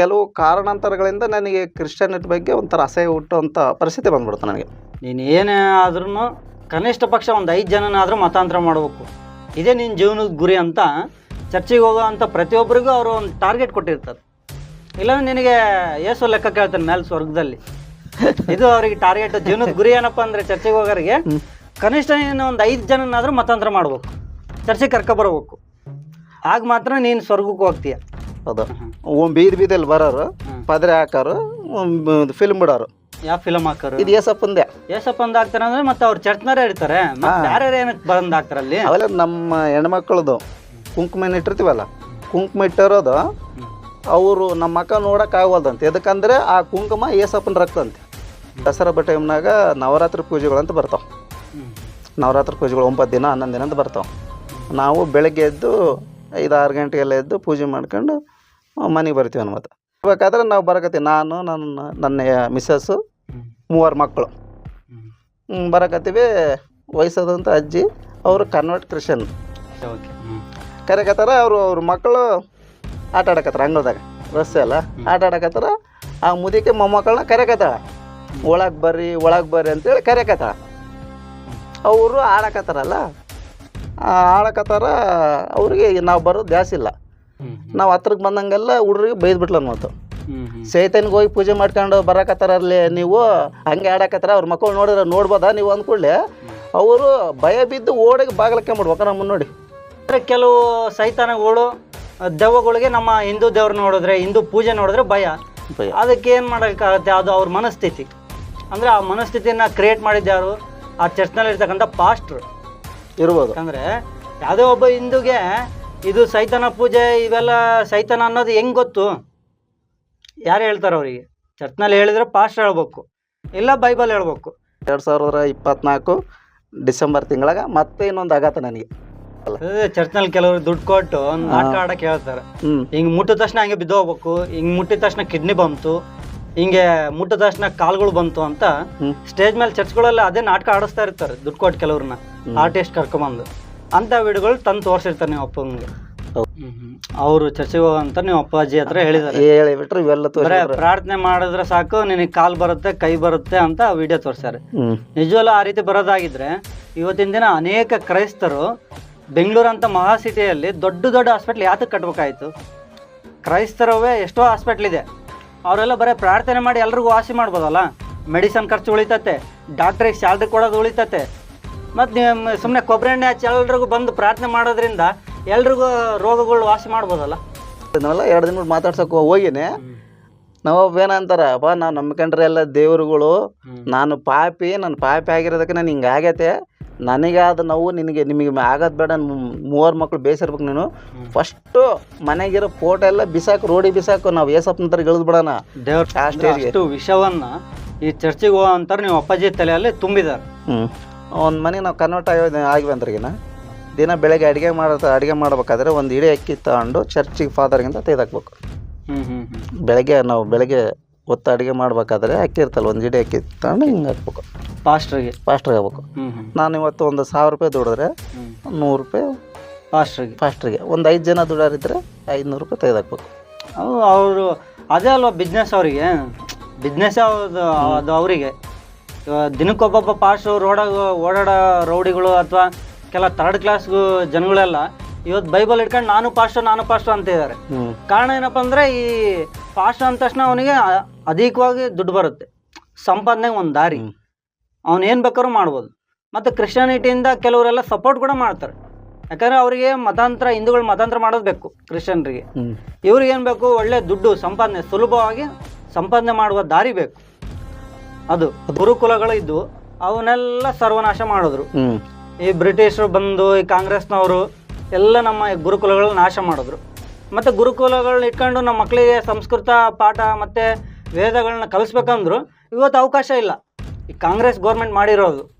ಕೆಲವು ಕಾರಣಾಂತರಗಳಿಂದ ನನಗೆ ಕ್ರಿಶ್ಚಿಯನಿಟಿ ಬಗ್ಗೆ ಒಂಥರ ಅಸಹ್ಯ ಹುಟ್ಟುವಂಥ ಪರಿಸ್ಥಿತಿ ಬಂದ್ಬಿಡ್ತು ನನಗೆ. ನೀನು ಏನೇ ಆದ್ರೂ ಕನಿಷ್ಠ ಪಕ್ಷ ಒಂದು ಐದು ಜನನಾದರೂ ಮತಾಂತರ ಮಾಡಬೇಕು. ಇದೇ ನಿನ್ನ ಜೀವನದ ಗುರಿ ಅಂತ ಚರ್ಚಿಗೆ ಹೋಗೋ ಅಂಥ ಪ್ರತಿಯೊಬ್ಬರಿಗೂ ಅವರು ಒಂದು ಟಾರ್ಗೆಟ್ ಕೊಟ್ಟಿರ್ತಾರೆ. ಇಲ್ಲಾಂದ್ರೆ ನಿನಗೆ ಏಸು ಲೆಕ್ಕ ಕೇಳ್ತಾನೆ ಮೇಲೆ ಸ್ವರ್ಗದಲ್ಲಿ. ಇದು ಅವರಿಗೆ ಟಾರ್ಗೆಟ್. ಜೀವನದ ಗುರಿ ಏನಪ್ಪ ಅಂದರೆ ಚರ್ಚೆಗೆ ಹೋಗೋರಿಗೆ ಕನಿಷ್ಠ ನೀನು ಒಂದು ಐದು ಜನನಾದರೂ ಮತಾಂತರ ಮಾಡ್ಬೇಕು. ಚರ್ಚೆಗೆ ಕರ್ಕೊಬರ್ಬೇಕು ಆಗ ಮಾತ್ರ ನೀನು ಸ್ವರ್ಗಕ್ಕೆ ಹೋಗ್ತೀಯ. ಹೌದು ಒಮ್ಮೆ ಬೀದಿ ಬೀದಿಯಲ್ಲಿ ಬರೋರು. ಪದ್ರೆ ಹಾಕೋರು ಫಿಲ್ಮ್ ಬಿಡೋರು. ಯಾವ ಫಿಲಮ್ ಹಾಕೋರು? ಇದು ಏಸಪ್ಪಂದೆ. ಏಸಪ್ಪ ಅಂದ್ ಹಾಕ್ತಾರೆ ಅಂದ್ರೆ ಮತ್ತೆ ಅವ್ರು ಚಟ್ನರೇ ಇರ್ತಾರೆ ಯಾರ್ಯಾರು ಏನಕ್ಕೆ ಬಂದ್ ಹಾಕ್ತಾರೆ ಅಲ್ಲಿ? ಅವೆಲ್ಲ ನಮ್ಮ ಹೆಣ್ಮಕ್ಳದು. ಕುಂಕುಮ ಇಟ್ಟಿರ್ತೀವಲ್ಲ? ಕುಂಕುಮ ಇಟ್ಟಿರೋದು ಅವರು ನಮ್ಮ ಮಕ್ಕ ನೋಡಕ್ ಆಗವಲ್ದಂತೆ. ಎದಕ್ಕಂದ್ರೆ ಆ ಕುಂಕುಮ ಏಸಪ್ಪನ ರಕ್ತ ಅಂತೆ ದಸರಾ ಬ ಟೈಮ್ನಾಗ ನವರಾತ್ರಿ ಪೂಜೆಗಳು ಅಂತ ಬರ್ತಾವೆ. ನವರಾತ್ರಿ ಪೂಜೆಗಳು ಒಂಬತ್ತು ದಿನ ಹನ್ನೊಂದು ದಿನ ಅಂತ ಬರ್ತಾವೆ. ನಾವು ಬೆಳಗ್ಗೆ ಎದ್ದು ಐದು ಆರು ಗಂಟೆಗೆಲ್ಲ ಎದ್ದು ಪೂಜೆ ಮಾಡ್ಕೊಂಡು ಮನೆಗೆ ಬರ್ತೀವಿ ಅನ್ಮತ್ತೆ ಬೇಕಾದ್ರೆ ನಾವು ಬರಕತ್ತೀವಿ. ನಾನು ನನ್ನ ನನ್ನ ಮಿಸ್ಸಸ್ಸು. ಮೂವರು ಮಕ್ಕಳು ಬರಕತ್ತೀವಿ. ವಯಸ್ಸಾದಂಥ ಅಜ್ಜಿ ಅವರು ಕನ್ವರ್ಟ್ ಕ್ರಿಶನ್. ಕರೆಕತ್ತಾರ ಅವರು ಅವ್ರ ಮಕ್ಕಳು ಆಟ ಆಡಕತ್ತಾರ ಅಂಗಳದಾಗ. ರಸ್ತೆ ಅಲ್ಲ. ಆಟ ಆಡಕತ್ತಾರ ಆ ಮುದಿಕೆ ಮೊಮ್ಮಕ್ಕಳನ್ನ ಕರೆಕತ್ತಾಳ ಒಳಗೆ ಬರ್ರಿ ಒಳಗೆ ಬರ್ರಿ ಅಂತೇಳಿ ಕರೆಕತ್ತಾಳ ಅವರು ಆಡಕತ್ತಾರಲ್ಲ. ಆಡಕತ್ತಾರ ಅವ್ರಿಗೆ ನಾವು ಬರೋದು ಜಾಸ್ತಿ ಇಲ್ಲ. ನಾವು ಹತ್ರಕ್ಕೆ ಬಂದಂಗೆಲ್ಲ ಹುಡ್ರಿಗೆ ಬೈದ್ಬಿಟ್ಲ ಮತ್ತು. ಹ್ಮ್. ಹ್ಮ್. ಚೈತನ್ಗೆ ಹೋಗಿ ಪೂಜೆ ಮಾಡ್ಕೊಂಡು ಬರಕತ್ತಾರಲ್ಲಿ ನೀವು ಹಂಗೆ ಆಡಕತ್ತಾರ ಅವ್ರ ಮಕ್ಕಳು ನೋಡಿದ್ರೆ ನೋಡ್ಬೋದಾ ನೀವು ಅಂದ್ಕೊಳ್ಳಿ ಅವರು ಭಯ ಬಿದ್ದು ಓಡಿಗೆ ಬಾಗ್ಲಕ್ಕೊಂಬಿಡ್ಬೇಕು ನಮ್ಮನ್ನು ನೋಡಿ. ಅಂದ್ರೆ ಕೆಲವು ಸೈತಾನಗಳು ದೆವ್ವಗಳಿಗೆ ನಮ್ಮ ಹಿಂದೂ ದೇವ್ರ ನೋಡಿದ್ರೆ ಹಿಂದೂ ಪೂಜೆ ನೋಡಿದ್ರೆ ಭಯ. ಭಯ. ಅದಕ್ಕೆ ಏನು ಮಾಡೋಕ್ಕಾಗತ್ತೆ? ಅದು ಅವ್ರ ಮನಸ್ಥಿತಿ. ಅಂದ್ರೆ ಆ ಮನಸ್ಥಿತಿನ ಕ್ರಿಯೇಟ್ ಮಾಡಿದ್ದು ಯಾರು? ಆ ಚರ್ಚ್ನಲ್ಲಿ ಇರ್ತಕ್ಕಂಥ ಪಾಸ್ಟ್ರು ಇರ್ಬೋದು. ಅಂದರೆ ಯಾವುದೇ ಒಬ್ಬ ಹಿಂದೂಗೆ ಇದು ಸೈತಾನ ಪೂಜೆ ಇವೆಲ್ಲ ಸೈತಾನ ಅನ್ನೋದು ಹೆಂಗ್ ಗೊತ್ತು? ಯಾರು ಹೇಳ್ತಾರೆ ಅವರಿಗೆ. ಚರ್ಚ್ನಲ್ಲಿ ಹೇಳಿದ್ರೆ ಪಾಸ್ಟ್ ಹೇಳ್ಬೇಕು. ಇಲ್ಲ ಬೈಬಲ್ ಹೇಳ್ಬೇಕು. ಎರಡು ಸಾವಿರದ ಇಪ್ಪತ್ನಾಲ್ಕು ಡಿಸೆಂಬರ್ ತಿಂಗಳಾಗ ಮತ್ತೆ ಇನ್ನೊಂದು ಆಗತ್ತೆ ನನಗೆ. ಅದೇ ಚರ್ಚ್ನಲ್ಲಿ ಕೆಲವರು ದುಡ್ಡು ಕೊಟ್ಟು ಒಂದು ನಾಟಕ ಆಡಕ್ಕೆ ಹೇಳ್ತಾರೆ. ಹ್ಞೂ ಹಿಂಗೆ ಮುಟ್ಟಿದ ತಕ್ಷಣ ಹಂಗೆ ಬಿದ್ದೋಗ್ಬೇಕು. ಹಿಂಗೆ ಮುಟ್ಟಿದ ತಕ್ಷಣ ಕಿಡ್ನಿ ಬಂತು. ಹಿಂಗೆ ಮುಟ್ಟಿದ ತಕ್ಷಣ ಕಾಲ್ಗಳು ಬಂತು ಅಂತ ಹ್ಮ್. ಸ್ಟೇಜ್ ಮೇಲೆ ಚರ್ಚ್ಗಳಲ್ಲಿ ಅದೇ ನಾಟಕ ಆಡಿಸ್ತಾ ಇರ್ತಾರೆ ದುಡ್ಡು ಕೊಟ್ಟು ಕೆಲವ್ರನ್ನ. ಆರ್ಟಿಸ್ಟ್ ಕರ್ಕೊಂಬಂದು. ಅಂತ ವಿಡಿಯೋಗಳು ತಂದು ತೋರಿಸಿರ್ತಾರೆ ನೀವು ಅಪ್ಪಂಗೆ. ಹೌದು. ಅವರು ಚರ್ಚೆಗೆ ಹೋಗಂತ ನೀವು ಅಪ್ಪಾಜಿ ಹತ್ರ ಹೇಳಿದ್ದಾರೆ. ಹೇಳಿ ಬಿಟ್ರೆ ಇವೆಲ್ಲ ಬರೇ ಪ್ರಾರ್ಥನೆ ಮಾಡಿದ್ರೆ ಸಾಕು ನಿನಗೆ ಕಾಲ್ ಬರುತ್ತೆ ಕೈ ಬರುತ್ತೆ ಅಂತ ವಿಡಿಯೋ ತೋರಿಸ್ತಾರೆ ನಿಜವಲ್ಲ ಆ ರೀತಿ ಬರೋದಾಗಿದ್ರೆ ಇವತ್ತಿನ ದಿನ ಅನೇಕ ಕ್ರೈಸ್ತರು ಬೆಂಗಳೂರು ಅಂತ ಮಹಾ ಸಿಟಿಯಲ್ಲಿ ದೊಡ್ಡ ದೊಡ್ಡ ಹಾಸ್ಪಿಟ್ಲ್ ಯಾತಕ್ಕೆ ಕಟ್ಬೇಕಾಯ್ತು? ಕ್ರೈಸ್ತರವೇ ಎಷ್ಟೋ ಹಾಸ್ಪಿಟ್ಲ್ ಇದೆ. ಅವರೆಲ್ಲ ಬರೀ ಪ್ರಾರ್ಥನೆ ಮಾಡಿ ಎಲ್ರಿಗೂ ವಾಸಿ ಮಾಡ್ಬೋದಲ್ಲ? ಮೆಡಿಸನ್ ಖರ್ಚು ಉಳಿತತೆ ಡಾಕ್ಟ್ರಿಗೆ ಸ್ಯಾಲ್ರಿ ಕೊಡೋದು ಉಳಿತತೆ ಮತ್ತು ಸುಮ್ಮನೆ ಕೊಬ್ಬರಿ ಎಣ್ಣೆ ಹಚ್ಚಿ ಎಲ್ರಿಗೂ ಬಂದು ಪ್ರಾರ್ಥನೆ ಮಾಡೋದ್ರಿಂದ ಎಲ್ರಿಗೂ ರೋಗಗಳು ವಾಸಿ ಮಾಡ್ಬೋದಲ್ಲ? ನಾವೆಲ್ಲ ಎರಡು ದಿನ ಮಾತಾಡ್ಸೋಕೆ ಮಾತಾಡ್ಸಕ್ಕೆ ಹೋಗಿನಿ. ನಾವೊಬ್ಬ ಏನಂತಾರ ಅಪ್ಪ ನಾವು ನಂಬ್ಕೊಂಡ್ರೆ ಎಲ್ಲ ದೇವ್ರುಗಳು ನಾನು ಪಾಪಿ ನಾನು ಪಾಪಿ ಆಗಿರೋದಕ್ಕೆ ನಾನು ಹಿಂಗೆ ಆಗೈತೆ. ನನಗಾದ ನೋವು ನಿನಗೆ ನಿಮಗೆ ಆಗೋದು ಬೇಡ ಮೂವರು ಮಕ್ಕಳು ಬೇಸಿರ್ಬೇಕು ನೀನು. ಫಸ್ಟು ಮನೆಗಿರೋ ಫೋಟೋ ಎಲ್ಲ ಬಿಸಾಕು ರೋಡಿ ಬಿಸಾಕು ನಾವು ಏಸಪ್ಪನ ಥರ ಇಳಿದು ಬಿಡೋಣ. ದೇವ್ರ ಅಷ್ಟು ವಿಷವನ್ನು ಈ ಚರ್ಚಿಗೆ ಹೋಗಂತಾರೆ ನೀವು ಅಪ್ಪಾಜಿ ತಲೆಯಲ್ಲಿ ತುಂಬಿದ್ದಾರೆ ಹ್ಞೂ ಒಂದು ಮನೆ ನಾವು ಕನ್ವರ್ಟ್ ಆಗಿ ಆಗಿ ಬಂದ್ರಿಗಿನ ದಿನ ಬೆಳಗ್ಗೆ ಅಡುಗೆ ಮಾಡೋ ಅಡುಗೆ ಮಾಡ್ಬೇಕಾದ್ರೆ ಒಂದು ಇಡೀ ಅಕ್ಕಿ ತಗೊಂಡು ಚರ್ಚಿಗೆ ಫಾದರ್ಗಿಂತ ತೆಗೆದಾಕ್ಬೇಕು. ಬೆಳಗ್ಗೆ ನಾವು ಬೆಳಗ್ಗೆ ಹೊತ್ತು ಅಡುಗೆ ಮಾಡ್ಬೇಕಾದ್ರೆ ಅಕ್ಕಿ ಇರ್ತಲ್ಲ ಒಂದು ಇಡೀ ಅಕ್ಕಿ ತಗೊಂಡು ಹಿಂಗೆ ಹಾಕ್ಬೇಕು. ಪಾಸ್ಟ್ರಿಗೆ ಫಾಸ್ಟ್ರಿಗೆ ಆಗ್ಬೇಕು ಹ್ಮ್ ಹ್ಮ್. ನಾನು ಇವತ್ತು ಒಂದು ಸಾವಿರ ರೂಪಾಯಿ ದುಡಿದ್ರೆ ನೂರು ರೂಪಾಯಿ ಫಾಸ್ಟ್ರಿಗೆ ಫಾಸ್ಟ್ರಿಗೆ ಒಂದು ಐದು ಜನ ದುಡಾರಿದ್ರೆ ಐದುನೂರು ರೂಪಾಯಿ ತೆಗೆದಾಕ್ಬೇಕು. ಅವು ಅವರು ಅದೇ ಅಲ್ವಾ ಬಿಸ್ನೆಸ್ ಅವರಿಗೆ? ಬಿಸ್ನೆಸ್ ಅದು ಅವರಿಗೆ. ದಿನಕ್ಕೊಬ್ಬೊಬ್ಬ ಪಾಸ್ಟ್ ರೋಡ ಓಡಾಡೋ ರೌಡಿಗಳು ಅಥವಾ ಕೆಲ ಥರ್ಡ್ ಕ್ಲಾಸ್ ಜನಗಳೆಲ್ಲ ಇವತ್ತು ಬೈಬಲ್ ಇಟ್ಕೊಂಡು ನಾನು ಪಾಸ್ಟು ನಾನು ಪಾಸ್ಟು ಅಂತ ಇದ್ದಾರೆ. ಕಾರಣ ಏನಪ್ಪ ಅಂದರೆ ಈ ಪಾಸ್ಟ್ ಅಂದ ತಕ್ಷಣ ಅವನಿಗೆ ಅಧಿಕವಾಗಿ ದುಡ್ಡು ಬರುತ್ತೆ. ಸಂಪಾದನೆಗೆ ಒಂದು ದಾರಿ. ಅವನೇನು ಅವನು ಏನು ಬೇಕಾದ್ರೂ ಮಾಡ್ಬೋದು. ಮತ್ತು ಕ್ರಿಶ್ಚಿಯಾನಿಟಿಯಿಂದ ಕೆಲವರೆಲ್ಲ ಸಪೋರ್ಟ್ ಕೂಡ ಮಾಡ್ತಾರೆ. ಯಾಕಂದರೆ ಅವರಿಗೆ ಮತಾಂತರ ಹಿಂದೂಗಳು ಮತಾಂತರ ಮಾಡೋದು ಬೇಕು ಕ್ರಿಶ್ಚಿಯನ್ರಿಗೆ ಇವ್ರಿಗೇನು ಇವ್ರಿಗೆ ಏನು ಬೇಕು? ಒಳ್ಳೆ ದುಡ್ಡು ಸಂಪಾದನೆ ಸುಲಭವಾಗಿ ಸಂಪಾದನೆ ಮಾಡುವ ದಾರಿ ಬೇಕು. ಅದು ಗುರುಕುಲಗಳು ಇದ್ದು ಅವನ್ನೆಲ್ಲ ಸರ್ವನಾಶ ಮಾಡಿದ್ರು. ಈ ಬ್ರಿಟಿಷರು ಬಂದು ಈ ಕಾಂಗ್ರೆಸ್ನವರು ಎಲ್ಲ ನಮ್ಮ ಗುರುಕುಲಗಳನ್ನ ನಾಶ ಮಾಡಿದ್ರು. ಮತ್ತು ಗುರುಕುಲಗಳನ್ನ ಇಟ್ಕೊಂಡು ನಮ್ಮ ಮಕ್ಕಳಿಗೆ ಸಂಸ್ಕೃತ ಪಾಠ ಮತ್ತು ವೇದಗಳನ್ನ ಕಲಿಸ್ಬೇಕಂದ್ರು ಇವತ್ತು ಅವಕಾಶ ಇಲ್ಲ. ಈ ಕಾಂಗ್ರೆಸ್ ಗೌರ್ಮೆಂಟ್ ಮಾಡಿರೋದು.